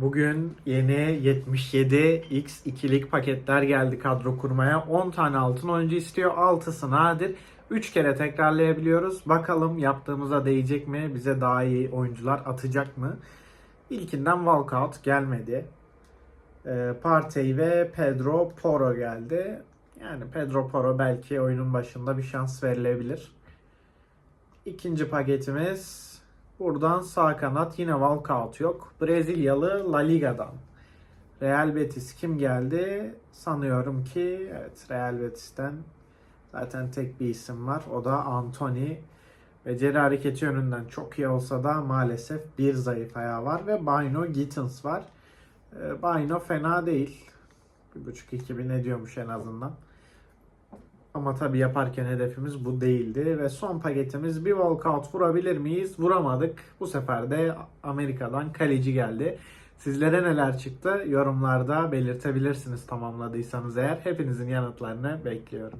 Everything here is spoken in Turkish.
Bugün yeni 77 X2'lik paketler geldi kadro kurmaya. 10 tane altın oyuncu istiyor. 6'sı nadir. 3 kere tekrarlayabiliyoruz. Bakalım yaptığımıza değecek mi? Bize daha iyi oyuncular atacak mı? İlkinden walkout gelmedi. Ee, Partey ve Pedro Porro geldi. Yani Pedro Porro belki oyunun başında bir şans verilebilir. İkinci paketimiz buradan sağ kanat yine walkout yok. Brezilyalı La Liga'dan. Real Betis kim geldi? Sanıyorum ki evet Real Betis'ten zaten tek bir isim var. O da Anthony. Beceri hareketi yönünden çok iyi olsa da maalesef bir zayıf ayağı var ve Bino Gittins var. Ee, Bino fena değil. 1.5-2 bin ediyormuş en azından. Ama tabii yaparken hedefimiz bu değildi. Ve son paketimiz bir walkout vurabilir miyiz? Vuramadık. Bu sefer de Amerika'dan kaleci geldi. Sizlere neler çıktı? Yorumlarda belirtebilirsiniz tamamladıysanız eğer. Hepinizin yanıtlarını bekliyorum.